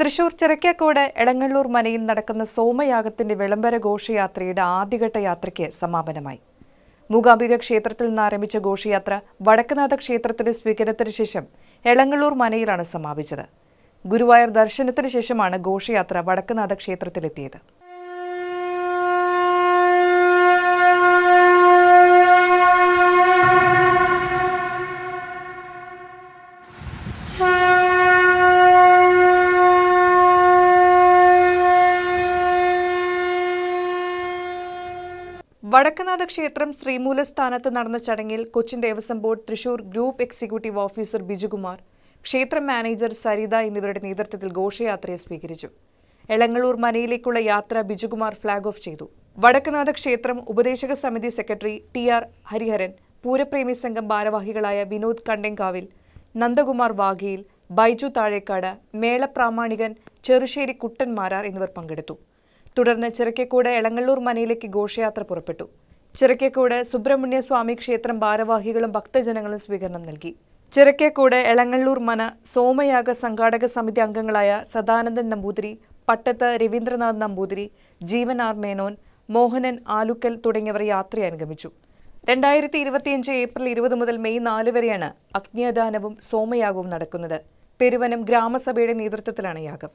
തൃശൂർ ചിറക്കക്കോട് എടങ്ങള്ളൂർ മനയിൽ നടക്കുന്ന സോമയാഗത്തിന്റെ വിളംബര ഘോഷയാത്രയുടെ ആദ്യഘട്ട യാത്രയ്ക്ക് സമാപനമായി. മൂകാംബിക ക്ഷേത്രത്തിൽ നിന്ന് ആരംഭിച്ച ഘോഷയാത്ര വടക്കുനാഥ ക്ഷേത്രത്തിലെ സ്വീകരണത്തിന് ശേഷം എളങ്ങള്ളൂർ മനയിലാണ് സമാപിച്ചത്. ഗുരുവായൂർ ദർശനത്തിന് ശേഷമാണ് ഘോഷയാത്ര വടക്കുനാഥ ക്ഷേത്രത്തിലെത്തിയത്. വടക്കനാഥ ക്ഷേത്രം ശ്രീമൂലസ്ഥാനത്ത് നടന്ന ചടങ്ങിൽ Cochin Devaswom board Thrissur group executive officer Bijukumar ക്ഷേത്ര മാനേജർ സരിത എന്നിവരുടെ നേതൃത്വത്തിൽ ഘോഷയാത്രയെ സ്വീകരിച്ചു. എളങ്ങളൂർ മനയിലേക്കുള്ള യാത്ര ബിജുകുമാർ ഫ്ളാഗ് ഓഫ് ചെയ്തു. വടക്കനാഥ ക്ഷേത്രം ഉപദേശക സമിതി സെക്രട്ടറി ടി ആർ ഹരിഹരൻ പൂരപ്രേമി സംഘം ഭാരവാഹികളായ വിനോദ് കണ്ടെങ്കാവിൽ നന്ദകുമാർ വാഗിയിൽ ബൈജു താഴേക്കാട് മേളപ്രാമാണികൻ ചെറുശ്ശേരി കുട്ടൻ മാരാർ എന്നിവർ പങ്കെടുത്തു. തുടർന്ന് ചിറക്കക്കോട് എളങ്ങള്ളൂർ മനയിലേക്ക് ഘോഷയാത്ര പുറപ്പെട്ടു. ചിറക്കക്കോട് സുബ്രഹ്മണ്യ സ്വാമി ക്ഷേത്രം ഭാരവാഹികളും ഭക്തജനങ്ങളും സ്വീകരണം നൽകി. ചിറക്കക്കോട് എളങ്ങള്ളൂർ മന സോമയാഗ സംഘാടക സമിതി അംഗങ്ങളായ സദാനന്ദൻ നമ്പൂതിരി പട്ടത്ത് രവീന്ദ്രനാഥ് നമ്പൂതിരി ജീവൻ ആർ മേനോൻ മോഹനൻ ആലുക്കൽ തുടങ്ങിയവർ യാത്രയെ അനുഗമിച്ചു. രണ്ടായിരത്തി ഇരുപത്തിയഞ്ച് ഏപ്രിൽ ഇരുപത് മുതൽ മെയ് നാല് വരെയാണ് അഗ്നിയദാനവും സോമയാഗവും നടക്കുന്നത്. പെരുവനം ഗ്രാമസഭയുടെ നേതൃത്വത്തിലാണ് യാഗം.